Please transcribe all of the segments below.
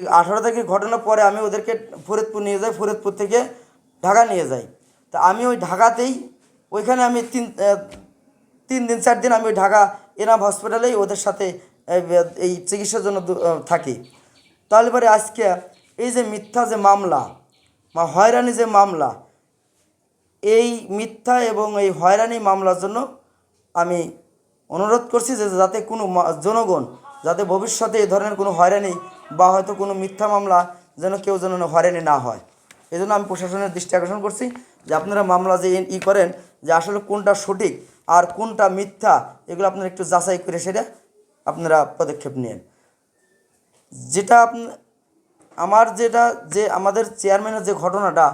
আঠারো তারিখের ঘটনার পরে আমি ওদেরকে ফরিদপুর নিয়ে যাই, ফরিদপুর থেকে ঢাকা নিয়ে যাই। তা আমি ওই ঢাকাতেই ওইখানে আমি তিন তিন দিন, চার দিন আমি ওই ঢাকা এনাম হসপিটালেই ওদের সাথে এই চিকিৎসার জন্য থাকি। তাহলে পরে আজকে এই যে মিথ্যা যে মামলা, বা হয়রানি যে মামলা, এই মিথ্যা এবং এই হয়রানি মামলার জন্য আমি অনুরোধ করছি যে যাতে কোনো জনগণ যাতে ভবিষ্যতে এই ধরনের কোনো হয়রানি বা হয়তো কোনো মিথ্যা মামলা যেন কেউ যেন হয়রানি না হয়। এই জন্য আমি প্রশাসনের দৃষ্টি আকর্ষণ করছি যে আপনারা মামলা যে ই করেন যে আসলে কোনটা সঠিক আর কোনটা মিথ্যা, এগুলো আপনারা একটু যাচাই করে সেটা আপনারা পদক্ষেপ নিন। যেটা আমার যেটা যে আমাদের চেয়ারম্যানের যে ঘটনাটা,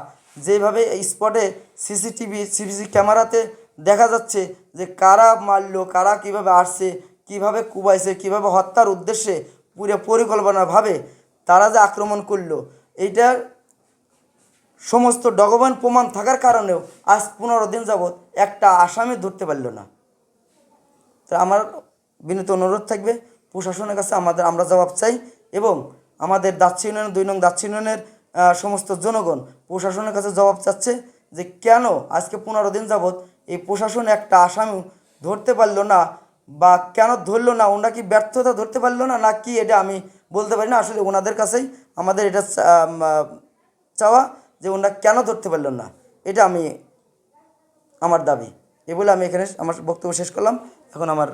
যেভাবে স্পটে সিসিটিভি সিসি ক্যামেরাতে দেখা যাচ্ছে যে কারা মারলো, কারা কীভাবে আসছে কীভাবে কুবাইছে কীভাবে হত্যার উদ্দেশ্যে পুরো পরিকল্পনাভাবে তারা যে আক্রমণ করল, এইটার সমস্ত ডকুমেন্ট প্রমাণ থাকার কারণেও আজ পনেরো দিন যাবৎ একটা আসামি ধরতে পারল না। তা আমার বিনীত অনুরোধ থাকবে, প্রশাসনের কাছে আমাদের আমরা জবাব চাই এবং আমাদের দাচ্ছি ইউনিয়ন, দুই নং দাচ্ছি ইউনিয়নের সমস্ত জনগণ প্রশাসনের কাছে জবাব চাচ্ছে যে কেন আজকে পনেরো দিন যাবৎ এই প্রশাসন একটা আসামি ধরতে পারল না বা কেন ধরলো না? ওনারা কি ব্যর্থতা ধরতে পারল না? না কি এটা আমি বলতে পারি না? আসলে ওনাদের কাছেই আমাদের এটা চাওয়া যে ওনারা কেন ধরতে পারল না? এটা আমি, আমার দাবি। এ বলে আমি এখানে আমার বক্তব্য শেষ করলাম। এখন আমার